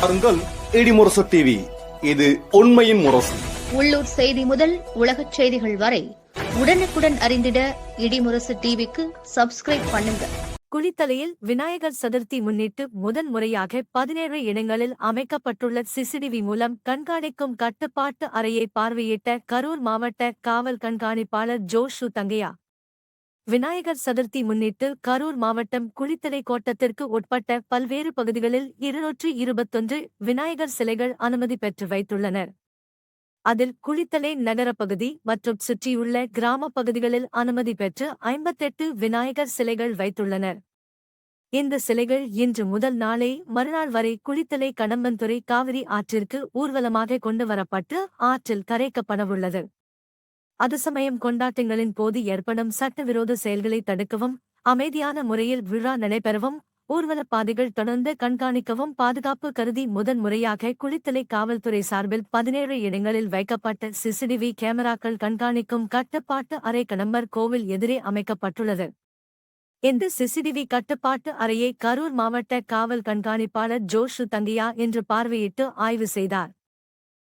பாருங்கள் இடிமுரசு டிவி இது உண்மையின் முரசு. உள்ளூர் செய்தி முதல் உலகச் செய்திகள் வரை உடனுக்குடன் அறிந்திட இடிமுரசு டிவிக்கு சப்ஸ்கிரைப் பண்ணுங்க. குளித்தலையில் விநாயகர் சதுர்த்தி முன்னிட்டு முதன் முறையாக பதினேழு இடங்களில் அமைக்கப்பட்டுள்ள சிசிடிவி மூலம் கண்காணிக்கும் கட்டுப்பாட்டு அறையை பார்வையிட்ட கரூர் மாவட்ட காவல் கண்காணிப்பாளர் ஜோஷு தங்கையா விநாயகர் சதுர்த்தி முன்னிட்டு கரூர் மாவட்டம் குளித்தலை கோட்டத்திற்கு உட்பட்ட பல்வேறு பகுதிகளில் இருநூற்று இருபத்தொன்று விநாயகர் சிலைகள் அனுமதி பெற்று வைத்துள்ளனர். அதில் குளித்தலை நகரப் பகுதி மற்றும் சுற்றியுள்ள கிராமப் பகுதிகளில் அனுமதி பெற்று ஐம்பத்தெட்டு விநாயகர் சிலைகள் வைத்துள்ளனர். இந்த சிலைகள் இன்று முதல் நாளை மறுநாள் வரை குளித்தலை கடம்பன்துறை காவிரி ஆற்றிற்கு ஊர்வலமாக கொண்டு வரப்பட்டு ஆற்றில் கரைக்கப்படவுள்ளது. அது சமயம் கொண்டாட்டங்களின் போது ஏற்படும் சட்டவிரோத செயல்களை தடுக்கவும் அமைதியான முறையில் விழா நடைபெறவும் ஊர்வலப் பாதைகள் தொடர்ந்து கண்காணிக்கவும் பாதுகாப்பு கருதி முதன் முறையாக குளித்தலை காவல்துறை சார்பில் பதினேழு இடங்களில் வைக்கப்பட்ட சிசிடிவி கேமராக்கள் கண்காணிக்கும் கட்டுப்பாட்டு அறை கடம்பர் கோவில் எதிரே அமைக்கப்பட்டுள்ளது. இந்த சிசிடிவி கட்டுப்பாட்டு அறையை கரூர் மாவட்ட காவல் கண்காணிப்பாளர் ஜோஷு தங்கியா இன்று பார்வையிட்டு ஆய்வு செய்தார்.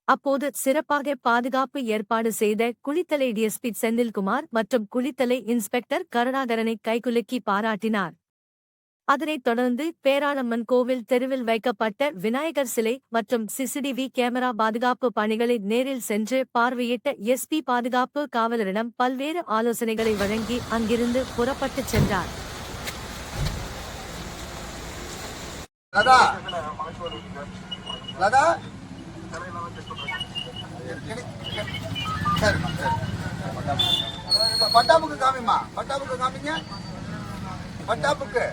அப்போது சிறப்பாக பாதுகாப்பு ஏற்பாடு செய்த குளித்தலை டிஎஸ்பி செந்தில்குமார் மற்றும் குளித்தலை இன்ஸ்பெக்டர் கருணாகரனை கைகுலுக்கி பாராட்டினார். அதனைத் தொடர்ந்து பேராளம்மன் கோவில் தெருவில் வைக்கப்பட்ட விநாயகர் சிலை மற்றும் சிசிடிவி கேமரா பாதுகாப்பு பணிகளை நேரில் சென்று பார்வையிட்ட எஸ்பி பாதுகாப்பு காவலரிடம் பல்வேறு ஆலோசனைகளை வழங்கி அங்கிருந்து புறப்பட்டுச் சென்றார். லதா! லதா! சரிம்மா சரி பட்டாப்புக்கு காமிம்மா. பட்டாப்புக்கு காமிங்க. பட்டாப்புக்கு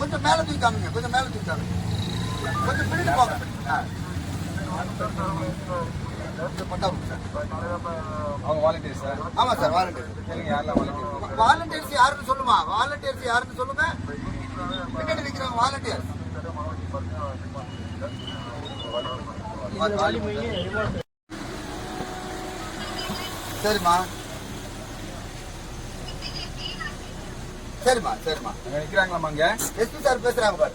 கொஞ்சம் மேல தூக்கி காமிங்க. கொஞ்சம் மேல தூக்கி காமிங்க. கொஞ்சம் பின்னாடி போங்க. வாலண்டியர்ஸ் யாருன்னு சொல்லுமா? வாலண்டியர்ஸ் யாருன்னு சொல்லுங்க. பின்னாடி நிற்கிறவங்க வாலண்டியர் சரிம்மா. சரிம்மா சரிம்மா. அங்க நிக்கிறாங்களாமா அங்க? எஸ்பி சார் பேசுறாங்க பாரு.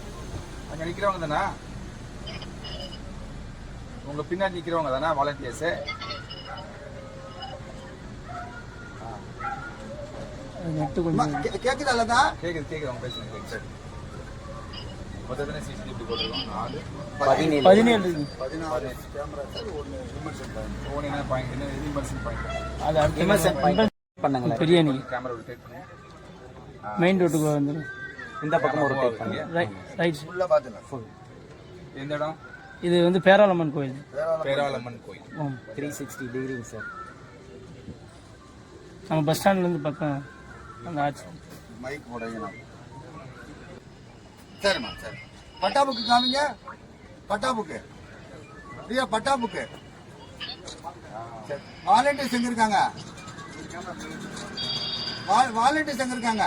அங்க நிக்கிறவங்க தானா? உங்க பின்னாடி நிக்கிறவங்க தானா வாலண்டியர்ஸ் அம்மா, கே- கேக்குதா இல்லதா கேக்குது கேக்குது அவங்க பேசுங்க சிசிடிவி போட்டுருக்கோம் நாலு. பதினேழு. பதினாறு. கேமரா சார் ஒன்று விமர்சனம் பாருங்க ஃபோன் என்ன பாயிண்ட் என்ன இது இமர்சன் பாயிண்ட் அது அடுத்த பிரியாணி கேமரா ரொட்டேட் பண்ணி. மெயின் ரோட்டுக்கு வந்துடும் இந்த பக்கம் ஒரு டேக் பண்ணுங்க ரைட் ரைட் ஃபுல்லாக பார்த்துக்கலாம் எந்த இடம்? இது வந்து பேராளம்மன் கோயில். பேராளம்மன் கோயில். த்ரீ சிக்ஸ்டி டிகிரிங்க சார் நம்ம பஸ் ஸ்டாண்ட்லேருந்து பக்கம் அந்த ஆச்சு மைக் உடையணும் சரிம்மா சரி. பட்டாபுக்கு காமிங்க. பட்டாபுக்கு பிரியா பட்டாபுக்கு வாலண்டியர்ஸ் எங்க இருக்காங்க. வாலண்டியர்ஸ் எங்க இருக்காங்க.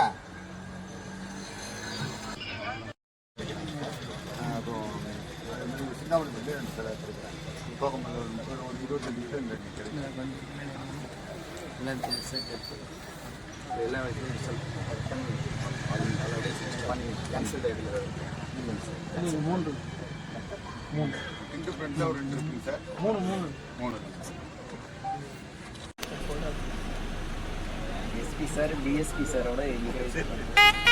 ஒரு இருபத்தஞ்சு கிடைக்கும் பண்ணி பண்ணி கேன்சல் ஆகிடுது மூன்று. இங்கு ஃப்ரெண்ட்ல ஒரு ரெண்டு இருக்குங்க சார். மூணு மூணு. மூணு. எஸ்பி சார் டிஎஸ்பி சாரோட இங்கே